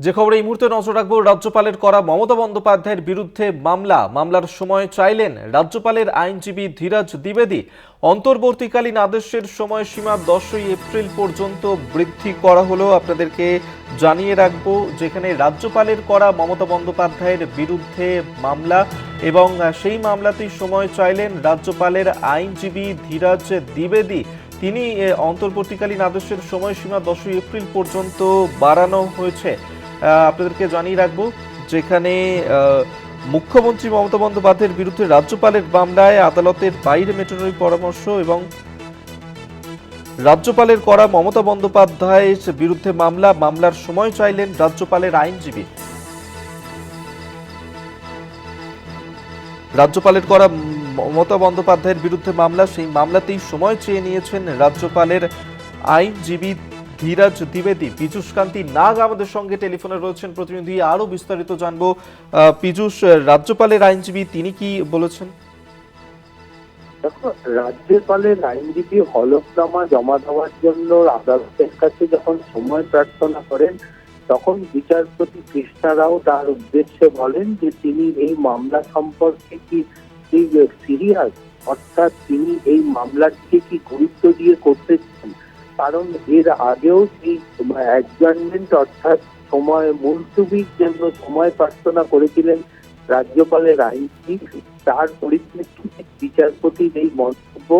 যে খবরে এই মুহূর্তে নজর রাখব, রাজ্যপালের করা মমতা বন্দ্যোপাধ্যায়ের বিরুদ্ধে মামলা। মামলার সময় চাইলেন রাজ্যপালের আইনজীবী ধীরাজ দ্বিবেদী। অন্তর্বর্তীকালীন আদেশের সময়সীমা দশই এপ্রিল পর্যন্ত বৃদ্ধি করা হলো আপনাদেরকে জানিয়ে রাখব, যেখানে রাজ্যপালের করা মমতা বন্দ্যোপাধ্যায়ের বিরুদ্ধে মামলা এবং সেই মামলাতেই সময় চাইলেন রাজ্যপালের আইনজীবী ধীরাজ দ্বিবেদী। তিনি অন্তর্বর্তীকালীন আদেশের সময়সীমা দশই এপ্রিল পর্যন্ত বাড়ানো হয়েছে। আপনাদেরকে জানিয়ে রাখব, যেখানে মুখ্যমন্ত্রী মমতা বন্দ্যোপাধ্যায়ের বিরুদ্ধে রাজ্যপালের মামলায় আদালতের বাইরে মেটানোর পরামর্শ এবং রাজ্যপালের করা মমতা বন্দ্যোপাধ্যায়ের বিরুদ্ধে মামলা, মামলার সময় চাইলেন রাজ্যপালের আইনজীবী। রাজ্যপালের করা মমতা বন্দ্যোপাধ্যায়ের বিরুদ্ধে মামলা, সেই মামলাতেই সময় চেয়ে নিয়েছেন রাজ্যপালের আইনজীবী ধীরাজ দ্বিবেদী, পীযূষ কান্তি নাগ আমাদের সঙ্গে টেলিফোনে রয়েছেন। প্রতিনিধি আরও বিস্তারিত জানব। পীযূষ, রাজ্যপালের আইনজীবী, তিনি কি বলেছেন? দেখো, রাজ্যপালের আইনজীবী হলফনামা জমা দেওয়ার জন্য আদালতের কাছে যখন সময় প্রার্থনা করেন, তখন বিচারপতি কৃষ্ণা রাও তার উদ্দেশ্যে বলেন যে তিনি এই মামলা সম্পর্কে কি সিরিয়াস অর্থাৎ তিনি এই মামলাটিকে কি গুরুত্ব দিয়ে করতে চান? কারণ এর আগেও এই অ্যাডজার্নমেন্ট অর্থাৎ সময় মুলতুবির জন্য সময় প্রার্থনা করেছিলেন রাজ্যপালের আইনজীবী তার পরিপ্রেক্ষিতে বিচারপতির এই মন্তব্য,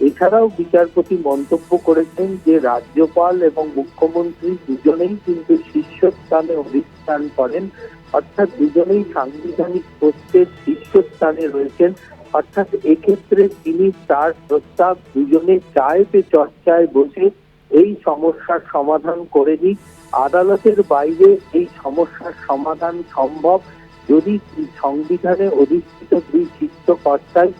এছাড়াও বিচারপতি মন্তব্য করেছেন যে রাজ্যপাল এবং মুখ্যমন্ত্রী দুজনেই কিন্তু শীর্ষস্থানে অধিষ্ঠান করেন, অর্থাৎ দুজনেই সাংবিধানিক পোস্টের শীর্ষস্থানে রয়েছেন। অর্থাৎ এক্ষেত্রে তিনি তার প্রস্তাব দুজনে চায় চর্চায় বসে এই সমস্যার সমাধান করে নিক আদালতের বাইরে এই সমস্যার সমাধান সম্ভব যদি সংবিধানে অধিষ্ঠিত দুই চিত্তকর্তাই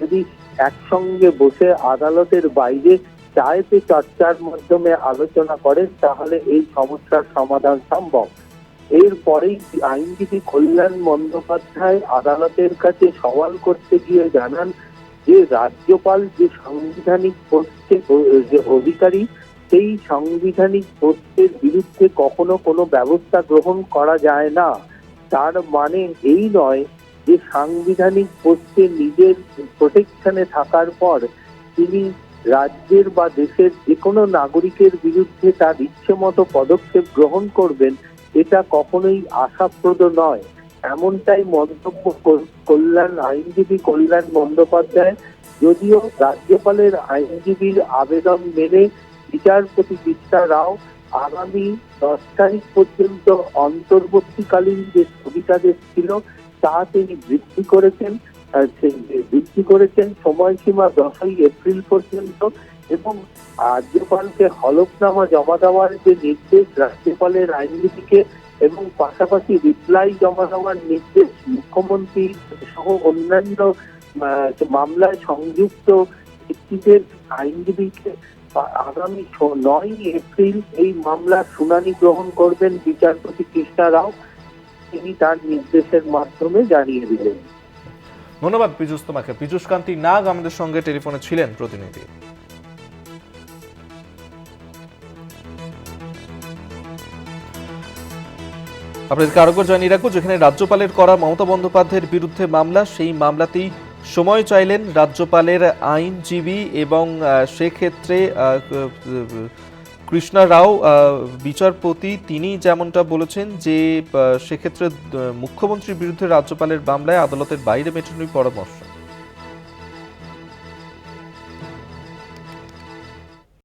যদি একসঙ্গে বসে আদালতের বাইরে চায় পে চর্চার মাধ্যমে আলোচনা করেন, তাহলে এই সমস্যার সমাধান সম্ভব। এরপরেই আইনজীবী কল্যাণ বন্দ্যোপাধ্যায় আদালতের কাছে সওয়াল করতে গিয়ে জানান যে, রাজ্যপাল যে সাংবিধানিক যে অধিকারী সেই সাংবিধানিক পোস্টের বিরুদ্ধে কখনো কোনো ব্যবস্থা গ্রহণ করা যায় না। তার মানে এই নয় যে সাংবিধানিক পোস্টে নিজের প্রোটেকশনে থাকার পর তিনি রাজ্যের বা দেশের যে কোনো নাগরিকের বিরুদ্ধে তার ইচ্ছে মতো পদক্ষেপ গ্রহণ করবেন, এটা কখনোই আশাপ্রদ নয়। এমনটাই মন্তব্য কল্যাণ আইনজীবী কল্যাণ বন্দ্যোপাধ্যায়, যদিও রাজ্যপালের আইনজীবীর আবেদন মেনে বিচারপতি কৃষ্ণা রাও আগামী দশ তারিখ পর্যন্ত অন্তর্বর্তীকালীন যে স্থগিতাদেশ ছিল তা তিনি বৃদ্ধি করেছেন বৃদ্ধি করেছেন সময়সীমা দশই এপ্রিল পর্যন্ত এবং রাজ্যপালকে হলফনামা জমা দেওয়ার যে নির্দেশ, রাজ্যপালের আইনজীবীকে এবং পাশাপাশি রিপ্লাই জমা দেওয়ার নির্দেশ, মুখ্যমন্ত্রী সহ অন্যান্য মামলায় সংযুক্ত ব্যক্তিদের আইনজীবীকে আগামী নয় এপ্রিল এই মামলার শুনানি গ্রহণ করবেন বিচারপতি কৃষ্ণা রাও। তিনি তার নির্দেশের মাধ্যমে জানিয়ে দিলেন। ধন্যবাদ, পীযূষ তোমাকে। পীযূষ কান্তি নাগ আমাদের সঙ্গে টেলিফোনে ছিলেন প্রতিনিধি। আপনাদেরকে আরও জানিয়ে রাখব, যেখানে রাজ্যপালের করা মমতা বন্দ্যোপাধ্যায়ের বিরুদ্ধে মামলা, সেই মামলাতেই সময় চাইলেন রাজ্যপালের আইনজীবী এবং সেক্ষেত্রে কৃষ্ণা রাও বিচারপতি, তিনি যেমনটা বলেছেন যে সেক্ষেত্রে মুখ্যমন্ত্রীর বিরুদ্ধে রাজ্যপালের মামলায় আদালতের বাইরে মেটানোর পরামর্শ।